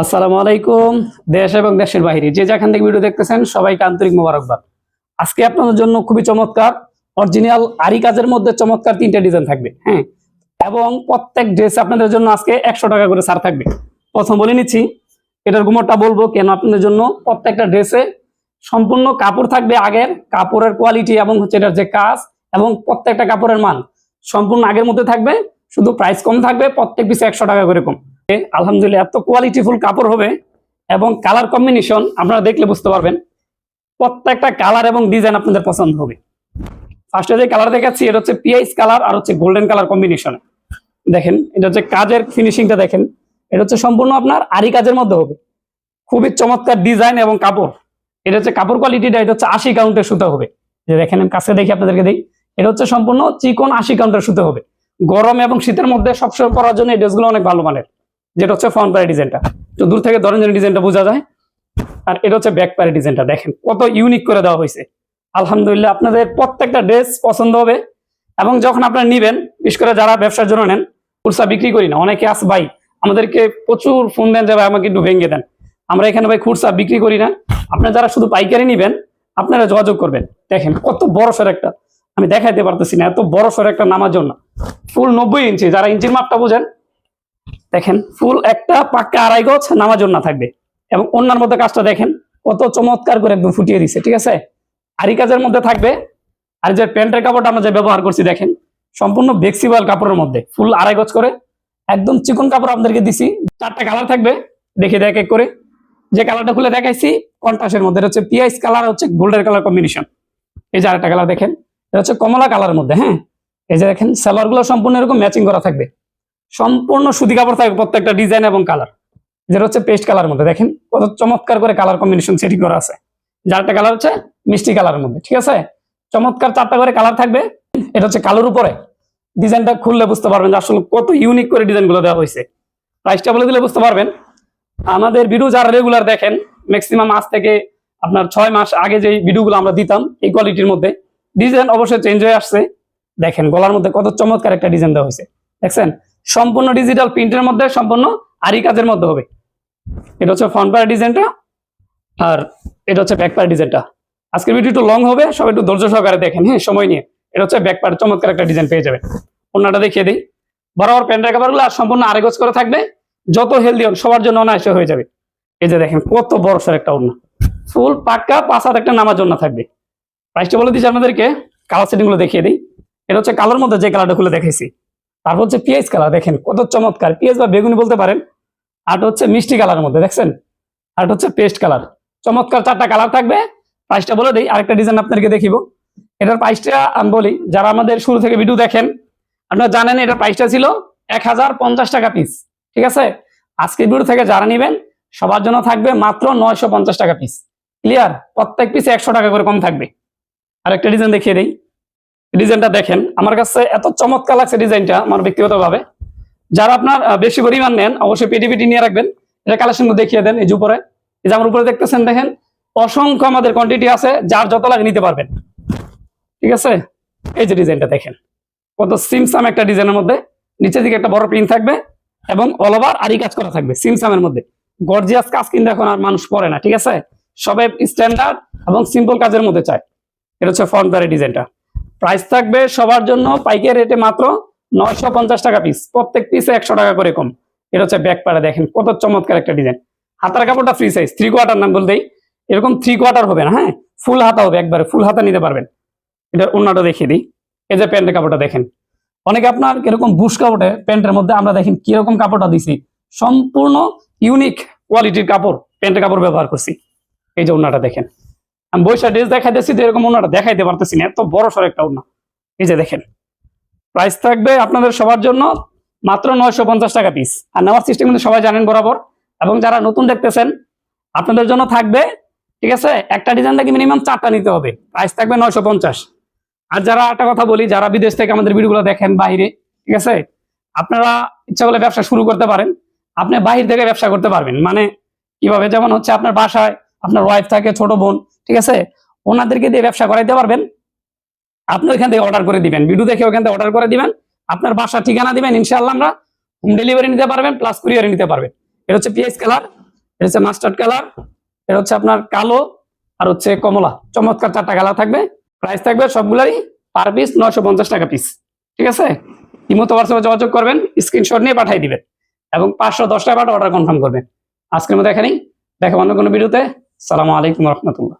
আসসালামু আলাইকুম, দেশ এবং দেশের বাইরে। যে যেখান থেকে ভিডিও দেখতেছেন, সবাইকে আন্তরিক মোবারকবাদ। আজকে আপনাদের জন্য খুবই চমৎকার অরিজিনাল আরি কাজের মধ্যে চমৎকার তিনটা ডিজাইন থাকবে হ্যাঁ? এবং প্রত্যেক ড্রেস আপনাদের জন্য আজকে একশো টাকা করে ছাড় থাকবে। প্রথম বলে নিচ্ছি, এটার গুমরটা বলব কেন আপনাদের জন্য, প্রত্যেকটা ড্রেসে সম্পূর্ণ কাপড় থাকবে আগের, কাপড়ের কোয়ালিটি এবং হচ্ছে এটার যে কাজ এবং প্রত্যেকটা কাপড়ের মান সম্পূর্ণ আগের মধ্যে থাকবে, শুধু প্রাইস কম থাকবে, প্রত্যেক পিসে একশো টাকা করে কম। আলহামদুলিল্লাহ, এত কোয়ালিটিফুল কাপড় হবে এবং কালার কম্বিনেশন আপনারা দেখলে বুঝতে পারবেন, প্রত্যেকটা কালার এবং ডিজাইন আপনাদের পছন্দ হবে। ফার্স্টে যে কালার দেখাচ্ছি, এটা হচ্ছে পিআইস কালার আর হচ্ছে গোল্ডেন কালার কম্বিনেশন দেখেন, এটা হচ্ছে কাজের ফিনিশিংটা দেখেন, এটা হচ্ছে সম্পূর্ণ আপনার আরি কাজের মধ্যে হবে। খুবই চমৎকার ডিজাইন এবং কাপড়। এটা হচ্ছে কাপড় কোয়ালিটিটা এটা হচ্ছে আশি কাউন্টের সুতো হবে। যে দেখেন, আমি কাছে দেখি, আপনাদেরকে দিই। এটা হচ্ছে সম্পূর্ণ চিকন আশি কাউন্টের সুতো হবে। গরম এবং শীতের মধ্যে সবসময় পরার জন্য এই ড্রেসগুলো অনেক ভালো মানের। যেটা হচ্ছে ফ্রন্ট প্যারি ডিজাইনটা তো দূর থেকে ধরেন যেন ডিজাইনটা বোঝা যায়। আর এটা হচ্ছে ব্যাক প্যারি ডিজাইনটা দেখেন কত ইউনিক করে দেওয়া হয়েছে। আলহামদুলিল্লাহ আপনাদের প্রত্যেকটা ড্রেস পছন্দ হবে। এবং যখন আপনারা নিবেন, বিশেষ করে যারা ব্যবসার জন্য নেন, কুরসা বিক্রি করি না, অনেকে আস ভাই, আমাদেরকে প্রচুর ফোন দেন যে, ভাই, আমাকে একটু ভেঙে দেন। আমরা এখানে, ভাই খুরসা বিক্রি করি না। আপনারা যারা শুধু পাইকারি নিবেন, আপনারা যোগাযোগ করবেন। দেখেন কত বড় সর একটা, আমি দেখাইতে পারতেছি না, এত বড় সর একটা নামার জন্য। ফুল নব্বই ইঞ্চি যারা ইঞ্চির মাপটা বোঝেন দেখেন, ফুল একটা পাক্কা আড়াই গজ নামাজ না থাকবে। এবং অন্যার মধ্যে কাজটা দেখেন, কত চমৎকার করে একদম ফুটিয়ে দিছে, ঠিক আছে? আরি কাজের মধ্যে থাকবে, আর যে প্যান্টের কাপড়টা আমরা যে ব্যবহার করছি, দেখেন, সম্পূর্ণ ফ্লেক্সিবল কাপড়ের মধ্যে, ফুল আড়াই গজ করে, একদম চিকন কাপড় আপনাদেরকে দিছি, চারটা কালার থাকবে, দেখে দেখ এক করে। যে কালারটা খুলে দেখাইছি কন্ট্রাস্টের মধ্যে হচ্ছে পিয়াইস কালার হচ্ছে গোল্ডের কালার কম্বিনেশন এই যে আরেকটা কালার দেখেন, এটা হচ্ছে কমলা কালারের মধ্যে হ্যাঁ? এই যে দেখেন সালোয়ারগুলো সম্পূর্ণ এরকম ম্যাচিং করা থাকবে। সম্পূর্ণ সুতি কাপড় থাকবে প্রত্যেকটা ডিজাইন এবং কালার যেটা হচ্ছে পেস্ট কালার মধ্যে। দেখেন, কত চমৎকার করে কালার কম্বিনেশন সেটিং করা আছে। যারটা কালার হচ্ছে মিষ্টি কালারের মধ্যে, ঠিক আছে? চমৎকার চারটা করে কালার থাকবে। এটা হচ্ছে কালোর উপরে। ডিজাইনটা খুললে বুঝতে পারবেন যে আসলে কত ইউনিক করে ডিজাইনগুলো দেওয়া হয়েছে। প্রাইসটা বলে দিলে বুঝতে পারবেন। আমাদের ভিডিও যারা রেগুলার দেখেন ম্যাক্সিমাম আজ থেকে আপনার ছয় মাস আগে যে ভিডিওগুলো আমরা দিতাম, এই কোয়ালিটির মধ্যে ডিজাইন অবশ্যই চেঞ্জ হয়ে আসছে। দেখেন, গলার মধ্যে কত চমৎকার একটা ডিজাইন দেওয়া হয়েছে। দেখছেন? সম্পূর্ণ ডিজিটাল প্রিন্টের মধ্যে, সম্পূর্ণ আরি কাজের মধ্যে হবে। এটা হচ্ছে ফ্রন্ট পার ডিজাইনটা আর এটা হচ্ছে ব্যাক পার ডিজাইনটা আজকের ভিডিও একটু লং হবে সব একটু ধৈর্য সহকারে দেখেন হ্যাঁ সময় নিয়ে। এটা হচ্ছে ব্যাক পার চমৎকার একটা ডিজাইন পেয়ে যাবেন। অন্যটা দেখিয়ে দিই। বরাবর প্যান্টের কাপড়গুলো আর সম্পূর্ণ আরেগজ করে থাকবে, যত হেলদি হোক সবার জন্য অনায়াসে হয়ে যাবে। এই যে দেখেন, কত বড় একটা ওড়না। ফুল পাক্কা, পাঁচ একটা নামার জন্য থাকবে। প্রাইসটা বলে দিচ্ছি আপনাদেরকে কালার সেটিংগুলো দেখিয়ে দিই। এটা হচ্ছে কালার মধ্যে যে কালারটা খুলে দেখাইছি। তারপর হচ্ছে পিএইচ কালার দেখেন কত চমৎকার। পিএইচ বা বেগুনি বলতে পারেন, আর হচ্ছে মিষ্টি কালারের মধ্যে, দেখছেন? আর হচ্ছে পেস্ট কালার। চমৎকার চারটা কালার থাকবে। প্রাইসটা বলে দিই, আরেকটা ডিজাইন আপনাদেরকে দেখিব। এটার প্রাইসটা আমি বলি, যারা আমাদের শুরু থেকে ভিডিও দেখেন, আপনারা জানেন এটার প্রাইসটা ছিল এক হাজার পঞ্চাশ টাকা পিস ঠিক আছে? আজকের ভিডিও থেকে যারা নেবেন, সবার জন্য থাকবে মাত্র নয়শো পঞ্চাশ টাকা পিস ক্লিয়ার প্রত্যেক পিসে একশো টাকা করে কম থাকবে। আর একটা ডিজাইন দেখিয়ে দিই। ডিজাইনটা দেখেন, আমার কাছে এত চমৎকার লাগছে ডিজাইনটা আমার ব্যক্তিগতভাবে। যারা আপনার বেশি পরিমাণ নেন, অবশ্যই পেটি পেটি নিয়ে রাখবেন। এটা কালেকশন দেখিয়ে দেন এই যে উপরে। এই যে আমার উপরে দেখতেছেন, দেখেন, অসংখ্য আমাদের কোয়ান্টিটি আছে, যার যত লাগে নিতে পারবেন। ঠিক আছে? এই যে ডিজাইনটা দেখেন, কত সিমসাম একটা ডিজাইনের মধ্যে। নিচের দিকে একটা বড় প্রিন্ট থাকবে এবং অল ওভার আরি কাজ করা থাকবে সিমসামের মধ্যে। গর্জিয়াস কাজ কিন্তু এখন আর মানুষ পরে না, ঠিক আছে? সবাই স্ট্যান্ডার্ড এবং সিম্পল কাজের মধ্যে চায়। এটা হচ্ছে ফ্রন্ট ডিজাইনটা প্রাইস থাকবে সবার জন্য পাইকারি রেটে মাত্র নয়শো পঞ্চাশ টাকা পিস প্রত্যেক পিসে একশো টাকা করে কম। এটা হচ্ছে ব্যাক পাড়ে, দেখেন কত চমৎকার একটা ডিজাইন হাতার কাপড়টা ফ্রি সাইজ থ্রি কোয়ার্টার নাম বলতেই এরকম থ্রি কোয়ার্টার হবে না হ্যাঁ? ফুল হাতা হবে, একবারে ফুল হাতা নিতে পারবেন। এটার অন্যটা দেখিয়ে দিই। এই যে প্যান্টের কাপড়টা দেখেন। অনেকে আপনার কীরকম বুশ কাপড়ে প্যান্টের মধ্যে আমরা দেখেন কীরকম কাপড়টা দিছি। সম্পূর্ণ ইউনিক কোয়ালিটির কাপড় প্যান্টের কাপড় ব্যবহার করছি। এই যে ওনাটা দেখেন। আমি বৈশা ড্রেস দেখাইতেছি তো এরকম ওনাটা দেখাইতে পারতেছি না, এত বড় সর একটা ওনা এই যে দেখেন প্রাইস থাকবে আপনাদের সবার জন্য মাত্র নয়শো পঞ্চাশ টাকা পিস আর নেওয়ার সিস্টেম কিন্তু সবাই জানেন বরাবর। এবং যারা নতুন দেখতেছেন, আপনাদের জন্য থাকবে, ঠিক আছে, একটা ডিজাইন থেকে মিনিমাম চারটা নিতে হবে। প্রাইস থাকবে নয়শো পঞ্চাশ। আর যারা একটা কথা বলি, যারা বিদেশ থেকে আমাদের ভিডিওগুলো দেখেন বাইরে, ঠিক আছে, আপনারা ইচ্ছা করলে ব্যবসা শুরু করতে পারেন। আপনি বাহির থেকে ব্যবসা করতে পারবেন। মানে কীভাবে? যেমন হচ্ছে আপনার বাসায় আপনার ওয়াইফ থাকে, ছোট বোন ঠিক আছে? ওনাদেরকে দিয়ে ব্যবসা করাইতে পারবেন। আপনি ওইখান থেকে অর্ডার করে দিবেন। ভিডিও দেখে ওখান থেকে অর্ডার করে দিবেন। আপনার বাসার ঠিকানা দিবেন, ইনশাআল্লাহ আমরা হোম ডেলিভারি নিতে পারবেন প্লাস কুরিয়ারে নিতে পারবেন। এটা হচ্ছে পিএস কালার এটা হচ্ছে মাস্টার্ড কালার এটা হচ্ছে আপনার কালো আর হচ্ছে কমলা। চমৎকার চারটা কালার থাকবে। প্রাইস থাকবে সবগুলাই পার পিস নয়শো পঞ্চাশ টাকা পিস ঠিক আছে? ইমতো হোয়াটসঅ্যাপে যোগাযোগ করবেন স্ক্রিনশট নিয়ে পাঠিয়ে দিবেন এবং পাঁচশো দশ টাকা অর্ডার কনফার্ম করবেন। আজকের মতো এখানেই। দেখা অন্য কোনো ভিডিওতে। সালামু আলাইকুম রহমতুল্লাহ।